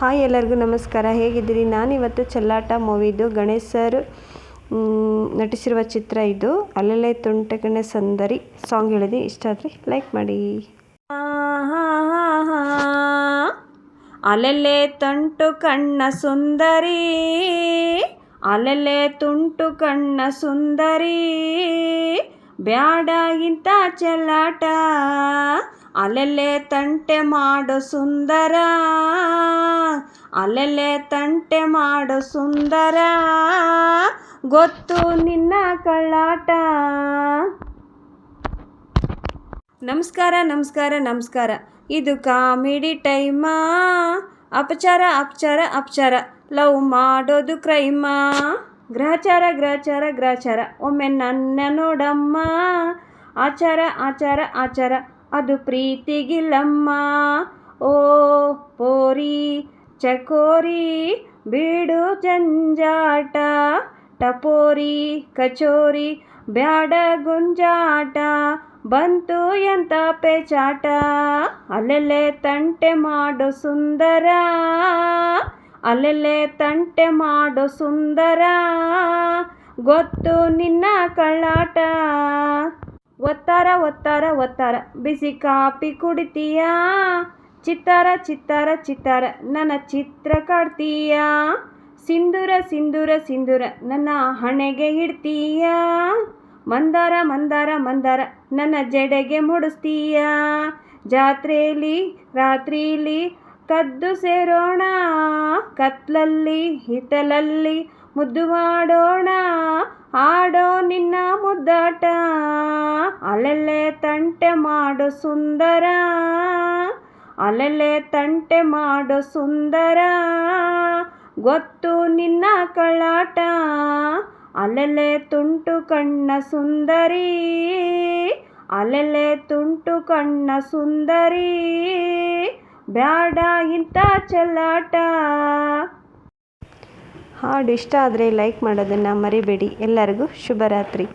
Hi ಎಲ್ಲರಿಗೂ ನಮಸ್ಕಾರ. ಹೇಗಿದ್ದೀರಿ? ನಾನಿವತ್ತು ಚೆಲ್ಲಾಟ ಮೂವಿದು. ಗಣೇಶ್ ಸರ್ ನಟಿಸಿರುವ ಚಿತ್ರ ಇದು. ಅಲ್ಲಲ್ಲೇ ತುಂಟಕಣೆ ಸಂದರಿ ಸಾಂಗ್ ಹೇಳಿದೆ ಇಷ್ಟ ಆದರೆ ಲೈಕ್ ಮಾಡಿ. ಅಲೆಲೆ ತಂಟು ಕಣ್ಣ ಸುಂದರಿ. ಅಲೆಲೆ ತುಂಟು ಕಣ್ಣ ಸುಂದರಿ. ಬ್ಯಾಡಾಗಿಂತ ಚೆಲ್ಲಾಟ. ಅಲೆಲೆ ತಂಟೆ ಮಾಡು ಸುಂದರ ಅಲೆಲೆ ತಂಟೆ ಮಾಡು ಸುಂದರ ಗೊತ್ತು ನಿನ್ನ ಕಳ್ಳಾಟ ನಮಸ್ಕಾರ ನಮಸ್ಕಾರ ನಮಸ್ಕಾರ ಇದು ಕಾಮಿಡಿ ಟೈಮಾ ಅಪಚಾರ ಅಪಚಾರ ಅಪಚಾರ ಲವ್ ಮಾಡೋದು ಕ್ರೈಮ ಗ್ರಹಚಾರ ಗ್ರಹಚಾರ ಗ್ರಹಚಾರ ಒಮ್ಮೆ ನನ್ನ ನೋಡಮ್ಮ ಆಚಾರ ಆಚಾರ ಆಚಾರ ಅದು ಪ್ರೀತಿಗಿಲ್ಲಮ್ಮ. ಓ ಪೋರಿ, ಚಕೋರಿ, ಬೀಡು ಜಂಜಾಟ, ಟಪೋರಿ, ಕಚೋರಿ, ಬ್ಯಾಡ ಗುಂಜಾಟ, ಬಂತು ಎಂತ ಪೇಚಾಟ, ಅಲ್ಲೆಲ್ಲೆ ತಂಟೆ ಮಾಡು ಸುಂದರ, ಅಲ್ಲೆಲ್ಲೆ ತಂಟೆ ಮಾಡು ಸುಂದರ, ಗೊತ್ತು ನಿನ್ನ ಕಳ್ಳಾಟ. ಒತ್ತಾರ ಒತ್ತಾರ ಒತ್ತಾರ. ಬಿಸಿ ಕಾಪಿ ಕುಡಿತೀಯಾ? ಚಿತ್ತಾರ ಚಿತ್ತಾರ ಚಿತ್ತಾರ. ನನ್ನ ಚಿತ್ರ ಕಾಡ್ತೀಯಾ? ಸಿಂಧೂರ ಸಿಂಧೂರ ಸಿಂಧೂರ. ನನ್ನ ಹಣೆಗೆ ಇಡ್ತೀಯಾ? ಮಂದಾರ ಮಂದಾರ ಮಂದಾರ. ನನ್ನ ಜಡೆಗೆ ಮುಡಿಸ್ತೀಯ? ಜಾತ್ರೆಯಲ್ಲಿ ರಾತ್ರಿಲಿ ಕದ್ದು ಸೇರೋಣ. ಕತ್ಲಲ್ಲಿ ಹಿತ್ತಲಲ್ಲಿ ಮುದ್ದು ಮಾಡೋಣ, ಆಡೋ ನಿನ್ನ ಮುದ್ದಾಟ. ಅಲೆಲ್ಲೆ ತಂಟೆ ಮಾಡೋ ಸುಂದರ ಅಲೆಲ್ಲೆ ತಂಟೆ ಮಾಡೋ ಸುಂದರ. ಗೊತ್ತು ನಿನ್ನ ಕಳ್ಳಾಟ, ಅಲೆಲೆ ತುಂಟು ಕಣ್ಣ ಸುಂದರಿ. ಅಲೆಲೆ ತುಂಟು ಕಣ್ಣ ಸುಂದರಿ, ಬ್ಯಾಡ ಇಂಥ ಚೆಲ್ಲಾಟ. ಹಾಡು ಇಷ್ಟ ಆದರೆ ಲೈಕ್ ಮಾಡೋದನ್ನು ಮರಿಬೇಡಿ. ಎಲ್ಲರಿಗೂ ಶುಭರಾತ್ರಿ.